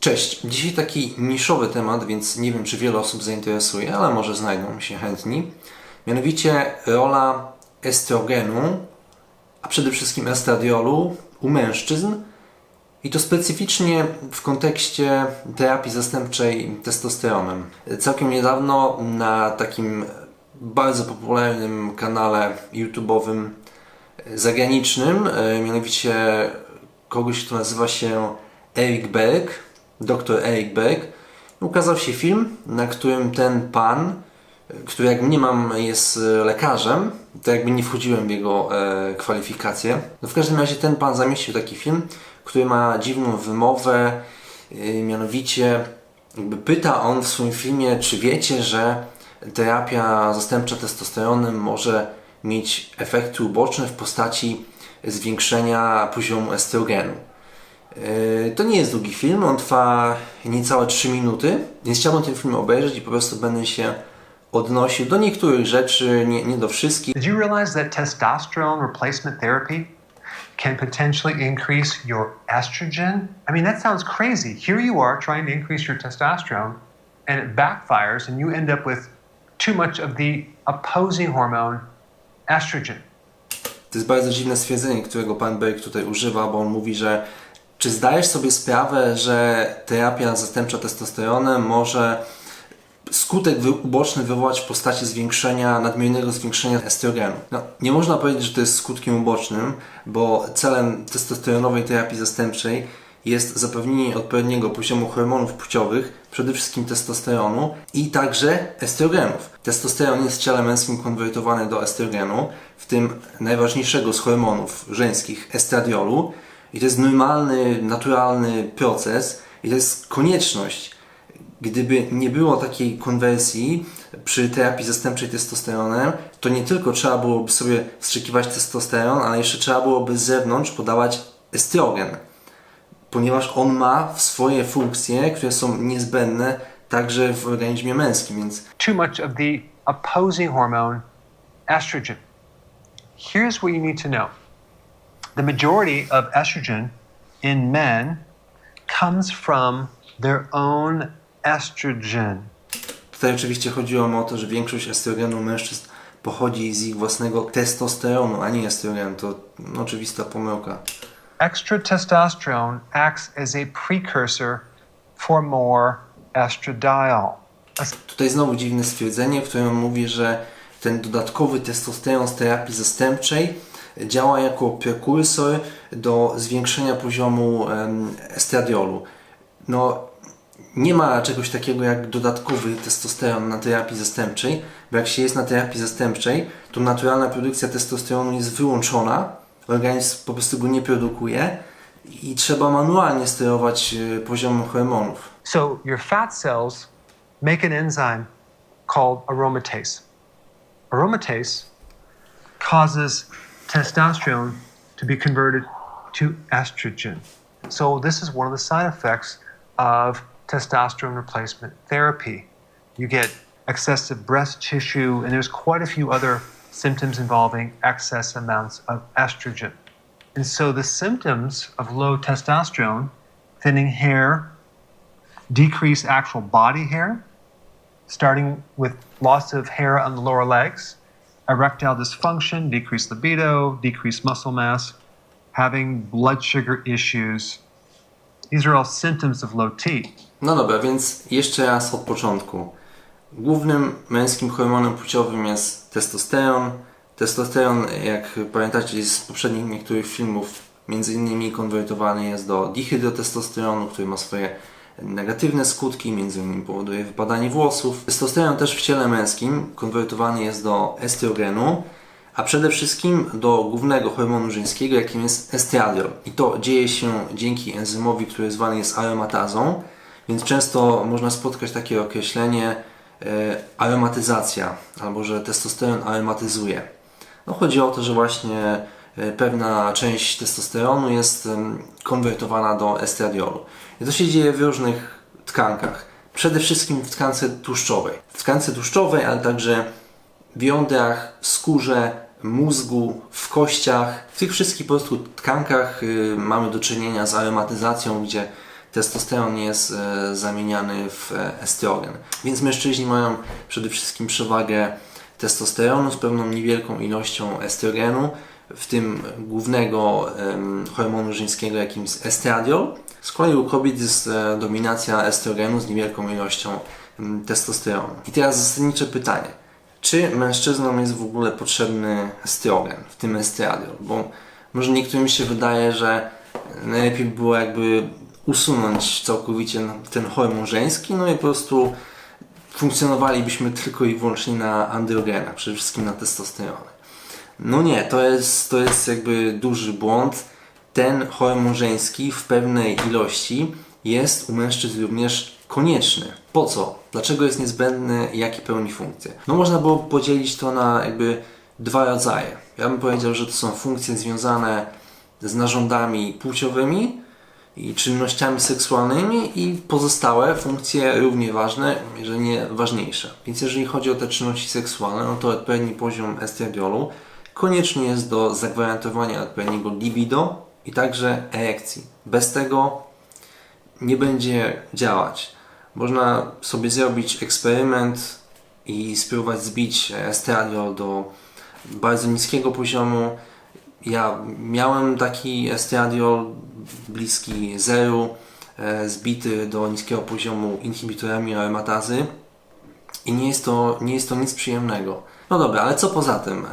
Cześć, dzisiaj taki niszowy temat, więc nie wiem, czy wiele osób zainteresuje, ale może znajdą się chętni. Mianowicie rola estrogenu, a przede wszystkim estradiolu u mężczyzn i to specyficznie w kontekście terapii zastępczej testosteronem. Całkiem niedawno na takim bardzo popularnym kanale YouTube'owym zagranicznym, e, mianowicie kogoś, kto nazywa się Eric Berg, dr Eric Berg, ukazał się film, na którym ten pan, który jak mniemam jest e, lekarzem, to jakby nie wchodziłem w jego e, kwalifikacje. No w każdym razie ten pan zamieścił taki film, który ma dziwną wymowę, e, mianowicie jakby pyta on w swoim filmie, czy wiecie, że terapia zastępcza testosteronem może mieć efekty uboczne w postaci zwiększenia poziomu estrogenu. Yy, To nie jest długi film, on trwa niecałe 3 minuty, więc chciałbym ten film obejrzeć i po prostu będę się odnosił do niektórych rzeczy, nie, nie do wszystkich. Did you realize that testosterone replacement therapy can potentially increase your estrogen? I mean, that sounds crazy. Here you are trying to increase your testosterone, and it backfires, and you end up with too much of the opposing hormone, estrogen. To jest bardzo dziwne stwierdzenie, którego pan Berg tutaj używa, bo on mówi, że czy zdajesz sobie sprawę, że terapia zastępcza testosteronem może skutek uboczny wywołać w postaci zwiększenia, nadmiernego zwiększenia estrogenu. No, nie można powiedzieć, że to jest skutkiem ubocznym, bo celem testosteronowej terapii zastępczej jest zapewnienie odpowiedniego poziomu hormonów płciowych, przede wszystkim testosteronu i także estrogenów. Testosteron jest w ciele męskim konwertowany do estrogenu, w tym najważniejszego z hormonów żeńskich, estradiolu. I to jest normalny, naturalny proces i to jest konieczność Gdyby nie było takiej konwersji przy terapii zastępczej testosteronem, to nie tylko trzeba byłoby sobie wstrzykiwać testosteron, ale jeszcze trzeba byłoby z zewnątrz podawać estrogen, ponieważ on ma swoje funkcje, które są niezbędne także w organizmie męskim, więc Too much of the opposing hormone, estrogen. Here's what you need to know the majority of estrogen in men comes from their own estrogen. tutaj oczywiście chodziło o to, że większość estrogenu mężczyzn pochodzi z ich własnego testosteronu, a nie estrogenu. To no, oczywista pomyłka. Extra testosterone acts as a precursor for more estradiol. Tutaj znowu dziwne stwierdzenie, w którym mówi, że ten dodatkowy testosteron z terapii zastępczej działa jako prekursor do zwiększenia poziomu estradiolu. No, nie ma czegoś takiego jak dodatkowy testosteron na terapii zastępczej, bo jak się jest na terapii zastępczej, to naturalna produkcja testosteronu jest wyłączona, organizm po prostu go nie produkuje i trzeba manualnie sterować e, poziomem hormonów. So your fat cells make an enzyme called aromatase. Aromatase causes testosterone to be converted to estrogen. So this is one of the side effects of testosterone replacement therapy. You get excessive breast tissue, and there's quite a few other symptoms involving excess amounts of estrogen. And so the symptoms of low testosterone, thinning hair, decrease actual body hair, starting with loss of hair on the lower legs, erectile dysfunction, decreased libido, decreased muscle mass, having blood sugar issues. These are all symptoms of low T. No dobra, więc jeszcze raz od początku. Głównym męskim hormonem płciowym jest testosteron. Testosteron, jak pamiętacie z poprzednich niektórych filmów, między innymi konwertowany jest do dihydrotestosteronu, który ma swoje negatywne skutki, innymi powoduje wypadanie włosów. Testosteron też w ciele męskim konwertowany jest do estrogenu, a przede wszystkim do głównego hormonu żeńskiego, jakim jest estradiol. I to dzieje się dzięki enzymowi, który zwany jest aromatazą, więc często można spotkać takie określenie e, aromatyzacja, albo że testosteron aromatyzuje. No, chodzi o to, że właśnie e, pewna część testosteronu jest konwertowana do estradiolu. To się dzieje w różnych tkankach. Przede wszystkim w tkance tłuszczowej. W tkance tłuszczowej, ale także w jądrach, skórze, mózgu, w kościach. W tych wszystkich po prostu tkankach y, mamy do czynienia z aromatyzacją, gdzie testosteron jest e, zamieniany w e, estrogen. Więc mężczyźni mają przede wszystkim przewagę testosteronu z pewną niewielką ilością estrogenu, w tym głównego hormonu żeńskiego, jakim jest estradiol. Z kolei u kobiet jest e, dominacja estrogenu z niewielką ilością testosteronu. I teraz zasadnicze pytanie. Czy mężczyznom jest w ogóle potrzebny estrogen, w tym estradiol? Bo może niektórym się wydaje, że najlepiej by było jakby usunąć całkowicie ten hormon żeński, no i po prostu funkcjonowalibyśmy tylko i wyłącznie na androgenach, przede wszystkim na testosteronie. No nie, to jest, to jest jakby duży błąd. Ten hormon żeński w pewnej ilości jest u mężczyzn również konieczny. Po co? Dlaczego jest niezbędny i jakie pełni funkcje? No można było podzielić to na jakby dwa rodzaje. Ja bym powiedział, że to są funkcje związane z narządami płciowymi i czynnościami seksualnymi i pozostałe funkcje równie ważne, jeżeli nie ważniejsze. Więc jeżeli chodzi o te czynności seksualne, no to odpowiedni poziom estradiolu konieczny jest do zagwarantowania odpowiedniego libido i także erekcji. Bez tego nie będzie działać. Można sobie zrobić eksperyment i spróbować zbić estradiol do bardzo niskiego poziomu. Ja miałem taki estradiol bliski zeru, e, zbity do niskiego poziomu inhibitorami aromatazy i nie jest to, nie jest to nic przyjemnego. No dobra, ale co poza tym?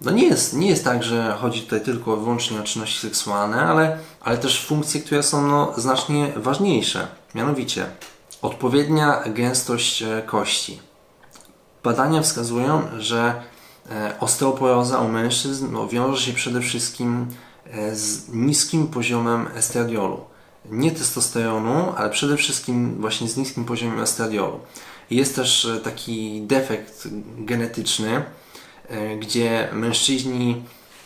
No nie jest, nie jest tak, że chodzi tutaj tylko wyłącznie o czynności seksualne, ale, ale też funkcje, które są no, znacznie ważniejsze. Mianowicie odpowiednia gęstość e, kości. Badania wskazują, że e, osteoporoza u mężczyzn no, wiąże się przede wszystkim e, z niskim poziomem estradiolu. Nie testosteronu, ale przede wszystkim właśnie z niskim poziomem estradiolu. Jest też taki defekt genetyczny, gdzie mężczyźni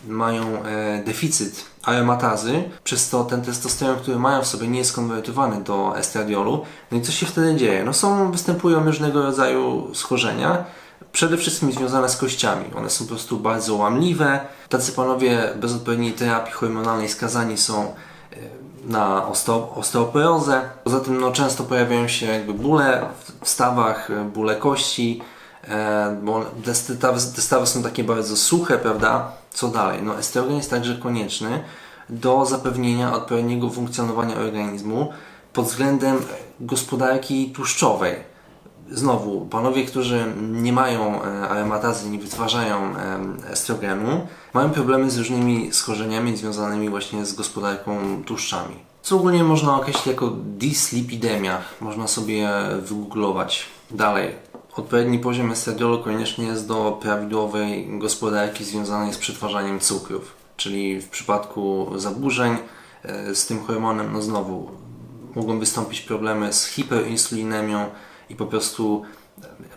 mają e, deficyt aromatazy, przez to ten testosteron, który mają w sobie nie jest konwertowany do estradiolu. No i co się wtedy dzieje? No są, występują różnego rodzaju schorzenia, przede wszystkim związane z kościami. One są po prostu bardzo łamliwe. Tacy panowie bez odpowiedniej terapii hormonalnej skazani są e, na osteo- osteoporozę. Poza tym no, często pojawiają się jakby bóle w stawach, e, bóle kości, e, bo te te są takie bardzo suche, prawda? Co dalej? No, estrogen jest także konieczny do zapewnienia odpowiedniego funkcjonowania organizmu pod względem gospodarki tłuszczowej. Znowu, panowie, którzy nie mają e, aromatazy, nie wytwarzają e, estrogenu, mają problemy z różnymi schorzeniami związanymi właśnie z gospodarką tłuszczami. Co ogólnie można określić jako dyslipidemia. Można sobie wygooglować. Dalej. Odpowiedni poziom estradiolu konieczny jest do prawidłowej gospodarki związanej z przetwarzaniem cukrów. Czyli w przypadku zaburzeń e, z tym hormonem, no znowu mogą wystąpić problemy z hiperinsulinemią i po prostu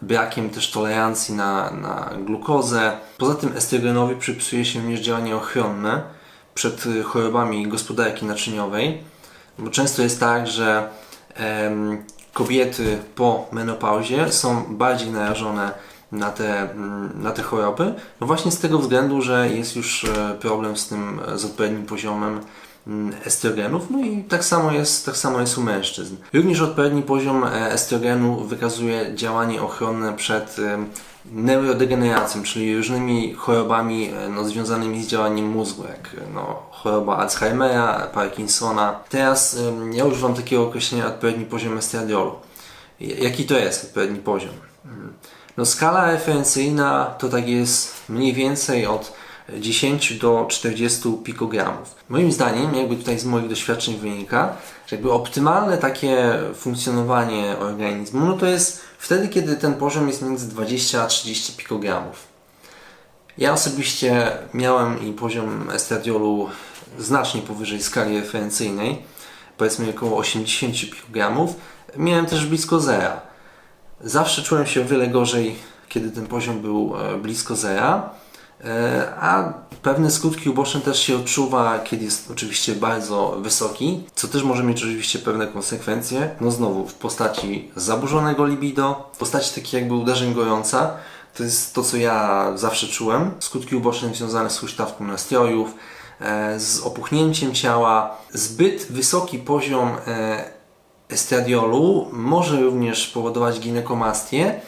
brakiem też tolerancji na, na glukozę. Poza tym estrogenowi przypisuje się również działanie ochronne przed chorobami gospodarki naczyniowej, bo często jest tak, że em, kobiety po menopauzie są bardziej narażone na te, mm, na te choroby, no właśnie z tego względu, że jest już e, problem z tym, e, z odpowiednim poziomem mm, estrogenów, no i tak samo jest, tak samo jest u mężczyzn. Również odpowiedni poziom e, estrogenu wykazuje działanie ochronne przed neurodegeneracją, czyli różnymi chorobami e, no, związanymi z działaniem mózgu, jak e, no, choroba Alzheimera, Parkinsona. Teraz ja używam takiego określenia odpowiedni poziom estradiolu. Jaki to jest odpowiedni poziom? Mm. No, skala referencyjna to tak jest mniej więcej od 10 do 40 pikogramów. Moim zdaniem, jakby tutaj z moich doświadczeń wynika, że jakby optymalne takie funkcjonowanie organizmu, no to jest wtedy, kiedy ten poziom jest między 20 a 30 pikogramów. Ja osobiście miałem i poziom estradiolu znacznie powyżej skali referencyjnej, powiedzmy około 80 pikogramów. Miałem też blisko zera. Zawsze czułem się o wiele gorzej, kiedy ten poziom był e, blisko zera, a pewne skutki uboczne też się odczuwa, kiedy jest oczywiście bardzo wysoki, co też może mieć oczywiście pewne konsekwencje, no znowu w postaci zaburzonego libido, w postaci takich jakby uderzeń gorąca, to jest to, co ja zawsze czułem. Skutki uboczne związane z huśtawką nastrojów, e, z opuchnięciem ciała. Zbyt wysoki poziom e, estradiolu może również powodować ginekomastię,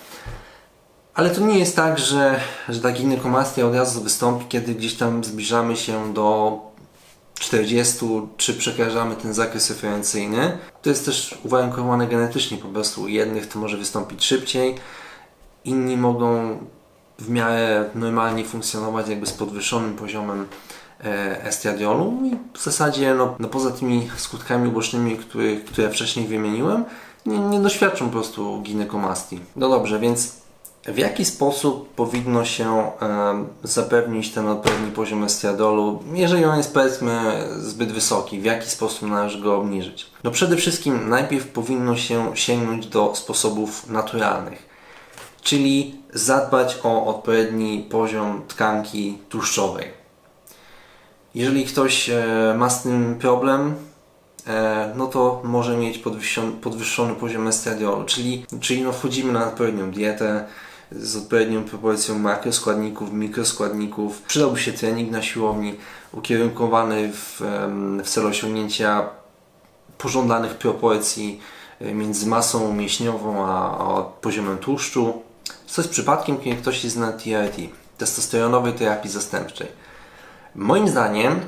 ale to nie jest tak, że, że ta ginekomastia od razu wystąpi, kiedy gdzieś tam zbliżamy się do 40 czy przekraczamy ten zakres referencyjny. To jest też uwarunkowane genetycznie po prostu. U jednych to może wystąpić szybciej, inni mogą w miarę normalnie funkcjonować jakby z podwyższonym poziomem e, estradiolu i w zasadzie no, no poza tymi skutkami ubocznymi, które, które wcześniej wymieniłem, nie, nie doświadczą po prostu ginekomastii. No dobrze, więc w jaki sposób powinno się zapewnić ten odpowiedni poziom estradiolu, jeżeli on jest powiedzmy zbyt wysoki? W jaki sposób należy go obniżyć? No przede wszystkim najpierw powinno się sięgnąć do sposobów naturalnych, czyli zadbać o odpowiedni poziom tkanki tłuszczowej. Jeżeli ktoś e, ma z tym problem, e, no to może mieć podwyższony, podwyższony poziom estradiolu, czyli, czyli no wchodzimy na odpowiednią dietę z odpowiednią proporcją makroskładników, mikroskładników. Przydałby się trening na siłowni ukierunkowany w, w celu osiągnięcia pożądanych proporcji e, między masą mięśniową a, a poziomem tłuszczu. Co jest przypadkiem, kiedy ktoś jest na TRT, testosteronowej terapii zastępczej. Moim zdaniem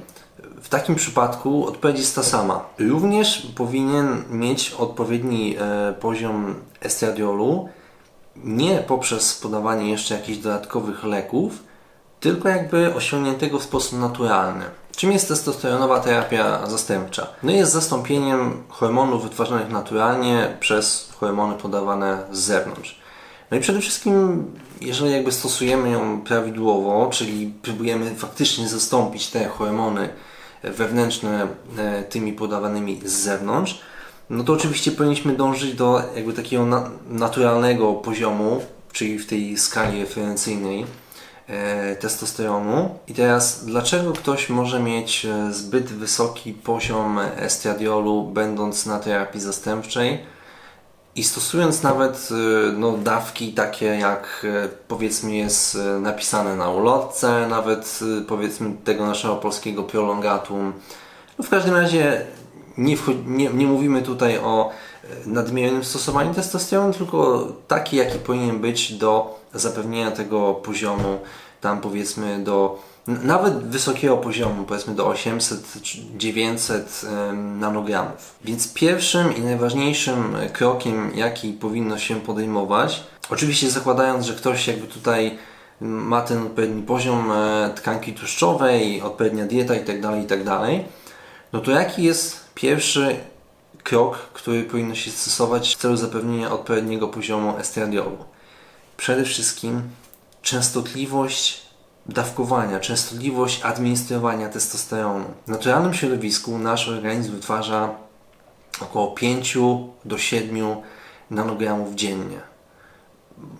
w takim przypadku odpowiedź jest ta sama. Również powinien mieć odpowiedni e, poziom estradiolu, nie poprzez podawanie jeszcze jakichś dodatkowych leków, tylko jakby osiągniętego w sposób naturalny. Czym jest testosteronowa terapia zastępcza? No jest zastąpieniem hormonów wytwarzanych naturalnie przez hormony podawane z zewnątrz. No i przede wszystkim, jeżeli jakby stosujemy ją prawidłowo, czyli próbujemy faktycznie zastąpić te hormony wewnętrzne e, tymi podawanymi z zewnątrz, no to oczywiście powinniśmy dążyć do jakby takiego na, naturalnego poziomu, czyli w tej skali referencyjnej e, testosteronu. I teraz, dlaczego ktoś może mieć e, zbyt wysoki poziom estradiolu, będąc na terapii zastępczej? I stosując nawet y, no, dawki takie jak y, powiedzmy jest napisane na ulotce, nawet powiedzmy tego naszego polskiego prolongatum. No, w każdym razie nie, nie, nie mówimy tutaj o y, nadmiernym stosowaniu testosteronu, tylko taki jaki powinien być do zapewnienia tego poziomu tam powiedzmy do nawet wysokiego poziomu, powiedzmy do 800 czy 900 em, nanogramów. Więc pierwszym i najważniejszym e, krokiem, jaki powinno się podejmować, oczywiście zakładając, że ktoś jakby tutaj ma ten odpowiedni poziom e, tkanki tłuszczowej, odpowiednia dieta itd., itd., no to jaki jest pierwszy krok, który powinno się stosować w celu zapewnienia odpowiedniego poziomu estradiolu? Przede wszystkim częstotliwość dawkowania, częstotliwość administrowania testosteronu. W naturalnym środowisku nasz organizm wytwarza około 5 do 7 nanogramów dziennie.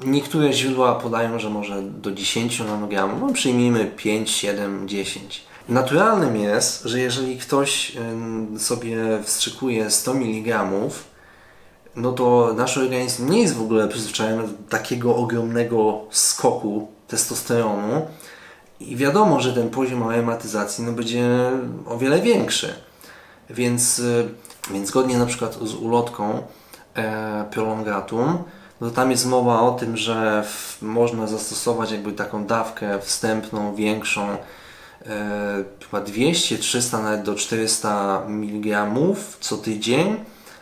Niektóre źródła podają, że może do 10 nanogramów, no przyjmijmy 5, 7, 10. Naturalnym jest, że jeżeli ktoś sobie wstrzykuje 100 mg, no to nasz organizm nie jest w ogóle przyzwyczajony do takiego ogromnego skoku testosteronu i wiadomo, że ten poziom aromatyzacji no, będzie o wiele większy. Więc, y, więc zgodnie na przykład z ulotką e, prolongatum, no tam jest mowa o tym, że w, można zastosować jakby taką dawkę wstępną, większą, chyba 200, 300, nawet do 400 mg co tydzień,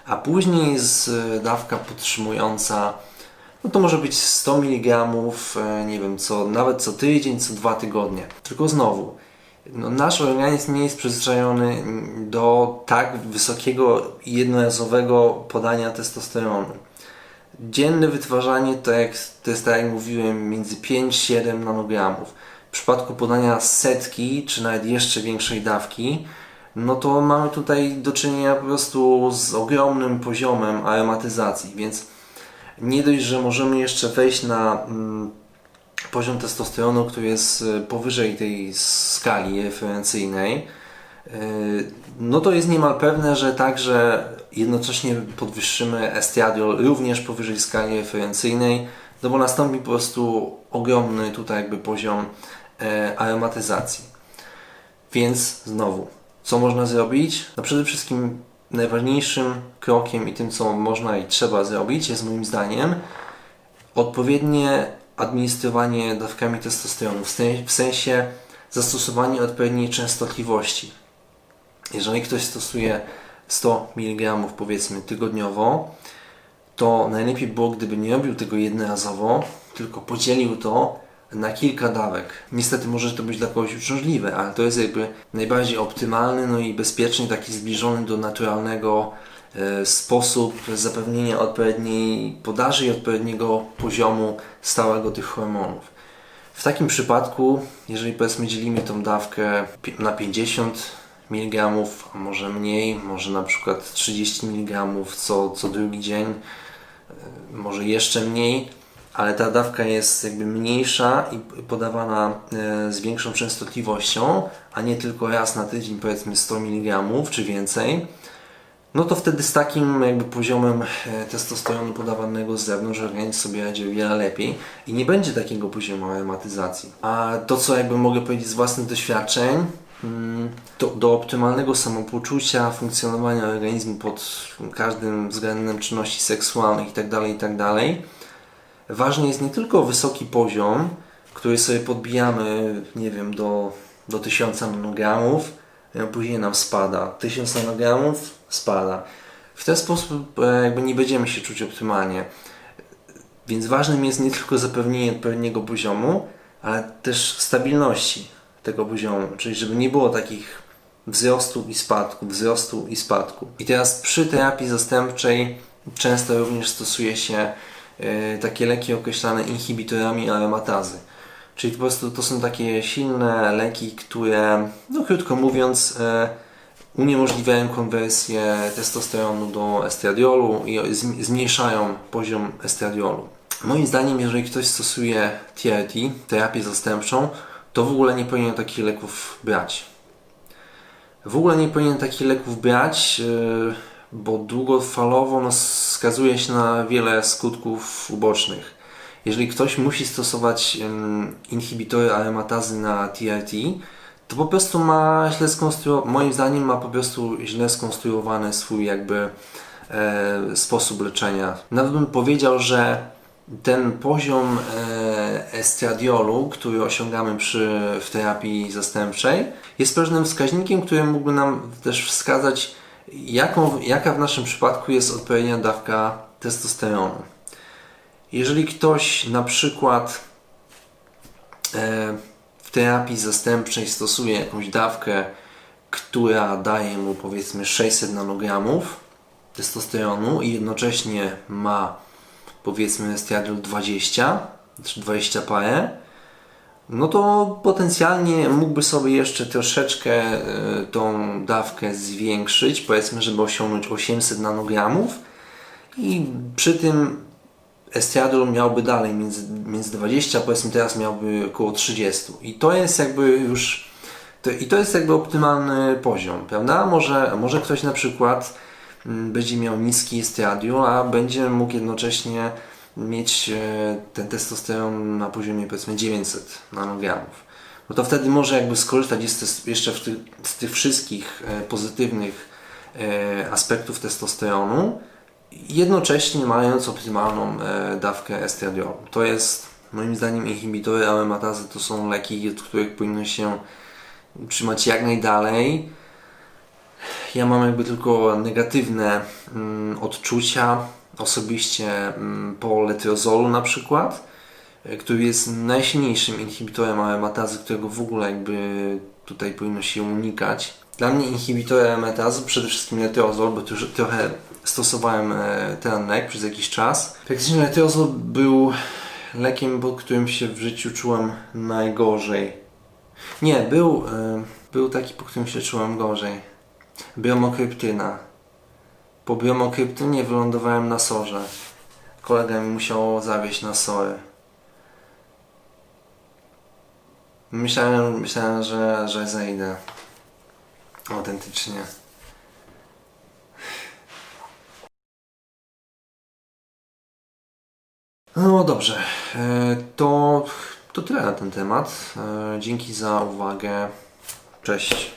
a później jest e, dawka podtrzymująca, no to może być 100 mg, e, nie wiem, co, nawet co tydzień, co dwa tygodnie. Tylko znowu, no, nasz organizm nie jest przyzwyczajony do tak wysokiego jednorazowego podania testosteronu. Dzienne wytwarzanie to, jak, to jest tak jak mówiłem między 5-7 nanogramów. W przypadku podania setki czy nawet jeszcze większej dawki, no to mamy tutaj do czynienia po prostu z ogromnym poziomem aromatyzacji, więc nie dość, że możemy jeszcze wejść na mm, poziom testosteronu, który jest y, powyżej tej skali referencyjnej, y, no to jest niemal pewne, że także jednocześnie podwyższymy estradiol również powyżej skali referencyjnej, no bo nastąpi po prostu ogromny tutaj jakby poziom e, aromatyzacji. Więc znowu, co można zrobić? No przede wszystkim najważniejszym krokiem i tym, co można i trzeba zrobić, jest moim zdaniem odpowiednie administrowanie dawkami testosteronu, w sen- w sensie zastosowanie odpowiedniej częstotliwości. Jeżeli ktoś stosuje 100 mg powiedzmy tygodniowo, to najlepiej było, gdyby nie robił tego jednorazowo, tylko podzielił to na kilka dawek. Niestety może to być dla kogoś uciążliwe, ale to jest jakby najbardziej optymalny, no i bezpieczny, taki zbliżony do naturalnego e, sposób zapewnienia odpowiedniej podaży i odpowiedniego poziomu stałego tych hormonów. W takim przypadku, jeżeli powiedzmy dzielimy tą dawkę na 50 mg, a może mniej, może na przykład 30 mg co, co drugi dzień, e, może jeszcze mniej, ale ta dawka jest jakby mniejsza i podawana e, z większą częstotliwością, a nie tylko raz na tydzień, powiedzmy 100 mg czy więcej, no to wtedy z takim jakby poziomem e, testosteronu podawanego z zewnątrz organizm sobie radzi wiele lepiej i nie będzie takiego poziomu aromatyzacji. A to, co jakby mogę powiedzieć z własnych doświadczeń, mm, to do optymalnego samopoczucia, funkcjonowania organizmu pod każdym względem czynności seksualnych itd., itd., ważny jest nie tylko wysoki poziom, który sobie podbijamy, nie wiem, do, do 1000 nanogramów, a później nam spada. 1000 nanogramów spada. W ten sposób e, jakby nie będziemy się czuć optymalnie. Więc ważnym jest nie tylko zapewnienie odpowiedniego poziomu, ale też stabilności tego poziomu, czyli żeby nie było takich wzrostu i spadku, wzrostu i spadku. I teraz przy terapii zastępczej często również stosuje się takie leki określane inhibitorami aromatazy. Czyli po prostu to są takie silne leki, które, no krótko mówiąc, e, uniemożliwiają konwersję testosteronu do estradiolu i zm- zmniejszają poziom estradiolu. Moim zdaniem, jeżeli ktoś stosuje TRT, terapię zastępczą, to w ogóle nie powinien takich leków brać. W ogóle nie powinien takich leków brać, yy, bo długofalowo no, skazuje się na wiele skutków ubocznych. Jeżeli ktoś musi stosować ym, inhibitory aromatazy na TRT, to po prostu ma źle skonstruowany, moim zdaniem ma po prostu źle skonstruowany swój jakby e, sposób leczenia. Nawet bym powiedział, że ten poziom e, estradiolu, który osiągamy przy, w terapii zastępczej, jest pewnym wskaźnikiem, który mógłby nam też wskazać, jaką, jaka w naszym przypadku jest odpowiednia dawka testosteronu. Jeżeli ktoś na przykład e, w terapii zastępczej stosuje jakąś dawkę, która daje mu powiedzmy 600 nanogramów testosteronu i jednocześnie ma powiedzmy estradiol 20 czy 20 parę, no to potencjalnie mógłby sobie jeszcze troszeczkę e, tą dawkę zwiększyć, powiedzmy, żeby osiągnąć 800 nanogramów i przy tym estradiol miałby dalej między, między 20, powiedzmy teraz miałby około 30. I to jest jakby już to, i to jest jakby optymalny poziom, prawda? Może, może ktoś na przykład mm, będzie miał niski estradiol, a będzie mógł jednocześnie mieć e, ten testosteron na poziomie powiedzmy 900 nanogramów. No to wtedy może jakby skorzystać jeszcze z tych wszystkich e, pozytywnych e, aspektów testosteronu, jednocześnie mając optymalną dawkę estradiolu. To jest moim zdaniem inhibitory aromatazy to są leki, od których powinno się trzymać jak najdalej. Ja mam jakby tylko negatywne mm, odczucia osobiście mm, po letrozolu na przykład, e, który jest najsilniejszym inhibitorem aromatazy, którego w ogóle jakby tutaj powinno się unikać. Dla mnie inhibitorem aromatazy przede wszystkim letrozol, bo już trochę stosowałem e, ten lek przez jakiś czas. Praktycznie letrozol był lekiem, po którym się w życiu czułem najgorzej. Nie, był, e, był taki, po którym się czułem gorzej. Bromokryptyna. Po bromokryptynie wylądowałem na sorze. Kolega mi musiał zawieźć na sory. Myślałem, myślałem że, że zejdę. Autentycznie. No dobrze, e, to, to tyle na ten temat. E, Dzięki za uwagę. Cześć.